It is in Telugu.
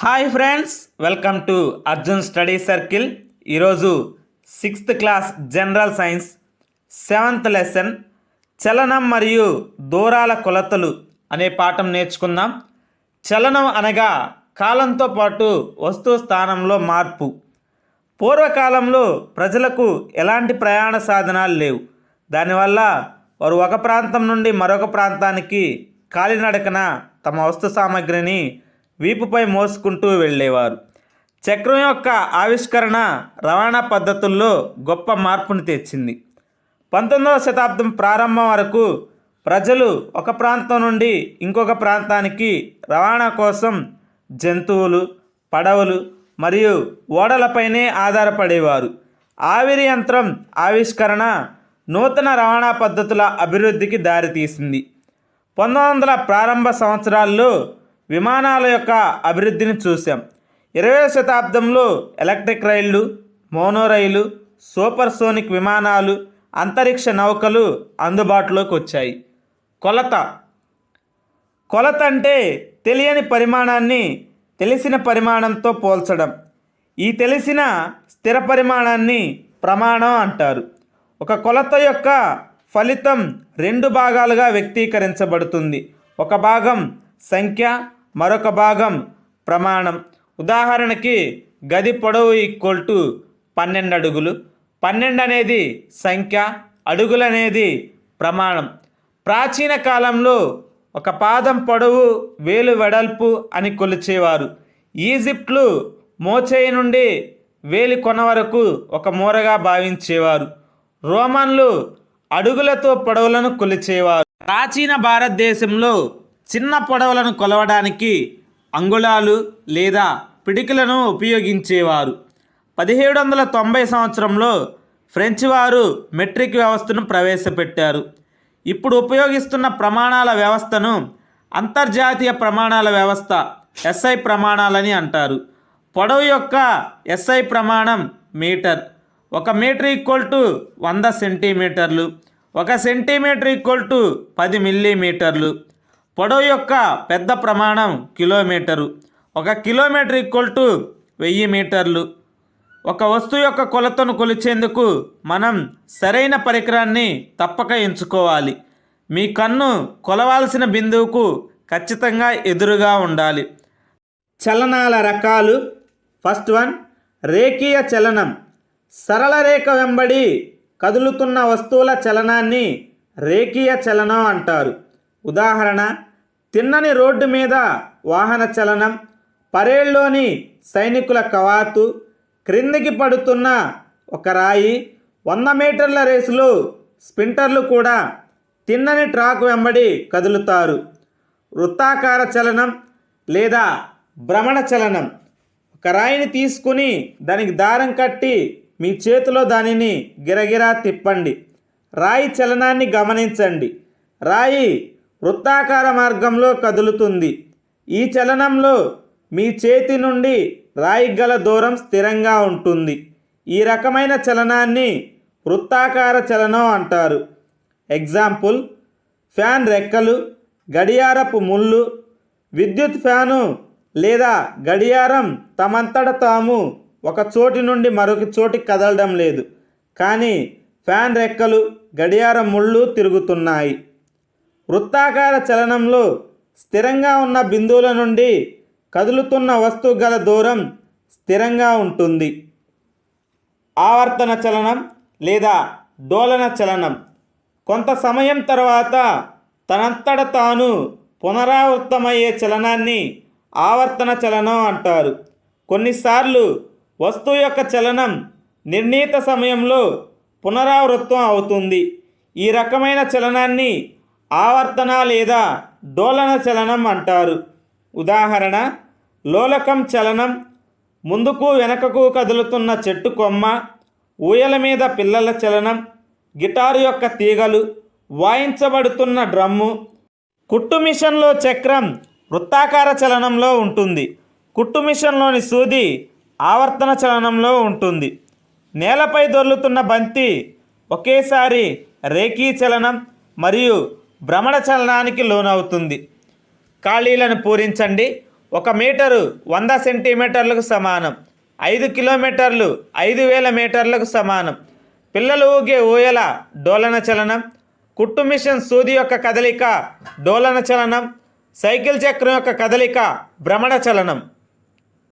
Hi friends welcome to Arjun study circle. ఈరోజు sixth class general science seventh lesson చలనం మరియు దూరాల కొలతలు అనే పాఠం నేర్చుకుందాం. చలనం అనగా కాలంతో పాటు వస్తు స్థానంలో మార్పు. పూర్వకాలంలో ప్రజలకు ఎలాంటి ప్రయాణ సాధనాలు లేవు. దానివల్ల వారు ఒక ప్రాంతం నుండి మరొక ప్రాంతానికి కాలినడకన తమ వస్తు సామాగ్రిని వీపుపై మోసుకుంటూ వెళ్ళేవారు. చక్రం యొక్క ఆవిష్కరణ రవాణా పద్ధతుల్లో గొప్ప మార్పును తెచ్చింది. పంతొమ్మిదవ శతాబ్దం ప్రారంభం వరకు ప్రజలు ఒక ప్రాంతం నుండి ఇంకొక ప్రాంతానికి రవాణా కోసం జంతువులు పడవలు మరియు ఓడలపైనే ఆధారపడేవారు. ఆవిరి యంత్రం ఆవిష్కరణ నూతన రవాణా పద్ధతుల అభివృద్ధికి దారితీసింది. పంతొమ్మిది వందల ప్రారంభ సంవత్సరాల్లో విమానాల యొక్క అభివృద్ధిని చూసాం ఇరవై శతాబ్దంలో ఎలక్ట్రిక్ రైళ్ళు మోనో రైలు సూపర్ సోనిక్ విమానాలు అంతరిక్ష నౌకలు అందుబాటులోకి వచ్చాయి. కొలత. కొలత అంటే తెలియని పరిమాణాన్ని తెలిసిన పరిమాణంతో పోల్చడం. ఈ తెలిసిన స్థిర పరిమాణాన్ని ప్రమాణం అంటారు. ఒక కొలత యొక్క ఫలితం రెండు భాగాలుగా వ్యక్తీకరించబడుతుంది. ఒక భాగం సంఖ్య మరొక భాగం ప్రమాణం. ఉదాహరణకి గది పొడవు ఈక్వల్ టు పన్నెండు అడుగులు. పన్నెండు అనేది సంఖ్య అడుగులు అనేది ప్రమాణం. ప్రాచీన కాలంలో ఒక పాదం పొడవు వేలు వెడల్పు అని కొలిచేవారు. ఈజిప్ట్లు మోచేయి నుండి వేలి కొన వరకు ఒక మూరగా భావించేవారు. రోమన్లు అడుగులతో పొడవులను కొలిచేవారు. ప్రాచీన భారతదేశంలో చిన్న పొడవులను కొలవడానికి అంగుళాలు లేదా పిడికిలను ఉపయోగించేవారు. పదిహేడు వందల తొంభై సంవత్సరంలో ఫ్రెంచ్ వారు మెట్రిక్ వ్యవస్థను ప్రవేశపెట్టారు. ఇప్పుడు ఉపయోగిస్తున్న ప్రమాణాల వ్యవస్థను అంతర్జాతీయ ప్రమాణాల వ్యవస్థ ఎస్ఐ ప్రమాణాలని అంటారు. పొడవు యొక్క ఎస్ఐ ప్రమాణం మీటర్. ఒక మీటర్ ఈక్వల్ టు వంద సెంటీమీటర్లు. ఒక సెంటీమీటర్ ఈక్వల్ టు పది మిల్లీమీటర్లు. పొడవు యొక్క పెద్ద ప్రమాణం కిలోమీటరు. ఒక కిలోమీటర్ ఈక్వల్ టు వెయ్యి మీటర్లు. ఒక వస్తువు యొక్క కొలతను కొలిచేందుకు మనం సరైన పరికరాన్ని తప్పక ఎంచుకోవాలి. మీ కన్ను కొలవాల్సిన బిందువుకు ఖచ్చితంగా ఎదురుగా ఉండాలి. చలనాల రకాలు. ఫస్ట్ వన్ రేఖీయ చలనం. సరళ రేఖ వెంబడి కదులుతున్న వస్తువుల చలనాన్ని రేఖీయ చలనం అంటారు. ఉదాహరణ తిన్నని రోడ్డు మీద వాహన చలనం పరేడ్లోని సైనికుల కవాతు క్రిందికి పడుతున్న ఒక రాయి వంద మీటర్ల రేసులో స్పింటర్లు కూడా తిన్నని ట్రాక్ వెంబడి కదులుతారు. వృత్తాకార చలనం లేదా భ్రమణ చలనం. ఒక రాయిని తీసుకుని దానికి దారం కట్టి మీ చేతిలో దానిని గిరగిరా తిప్పండి. రాయి చలనాన్ని గమనించండి. రాయి వృత్తాకార మార్గంలో కదులుతుంది. ఈ చలనంలో మీ చేతి నుండి రాయి గల దూరం స్థిరంగా ఉంటుంది. ఈ రకమైన చలనాన్ని వృత్తాకార చలనం అంటారు. ఎగ్జాంపుల్ ఫ్యాన్ రెక్కలు గడియారపు ముళ్ళు విద్యుత్ ఫ్యాను లేదా గడియారం తమంతట తాము ఒక చోటి నుండి మరొక చోటికి కదలడం లేదు. కానీ ఫ్యాన్ రెక్కలు గడియారం ముళ్ళు తిరుగుతున్నాయి. వృత్తాకార చలనంలో స్థిరంగా ఉన్న బిందువుల నుండి కదులుతున్న వస్తువు గల దూరం స్థిరంగా ఉంటుంది. ఆవర్తన చలనం లేదా డోలన చలనం. కొంత సమయం తర్వాత తనంతట తాను పునరావృతమయ్యే చలనాన్ని ఆవర్తన చలనం అంటారు. కొన్నిసార్లు వస్తువు యొక్క చలనం నిర్ణీత సమయంలో పునరావృతం అవుతుంది. ఈ రకమైన చలనాన్ని ఆవర్తన లేదా డోలన చలనం అంటారు. ఉదాహరణ లోలకం చలనం ముందుకు వెనకకు కదులుతున్న చెట్టు కొమ్మ ఊయల మీద పిల్లల చలనం గిటారు యొక్క తీగలు వాయించబడుతున్న డ్రమ్ము కుట్టు మిషన్లో చక్రం వృత్తాకార చలనంలో ఉంటుంది. కుట్టు మిషన్లోని సూది ఆవర్తన చలనంలో ఉంటుంది. నేలపై దొర్లుతున్న బంతి ఒకేసారి రేఖీ చలనం మరియు భ్రమణ చలనానికి లోనవుతుంది. ఖాళీలను పూరించండి. ఒక మీటరు వంద సెంటీమీటర్లకు సమానం. ఐదు కిలోమీటర్లు ఐదు వేల మీటర్లకు సమానం. పిల్లలు ఊగే ఊయల డోలన చలనం. కుట్టు మిషన్ సూది యొక్క కదలిక డోలన చలనం. సైకిల్ చక్రం యొక్క కదలిక భ్రమణ చలనం.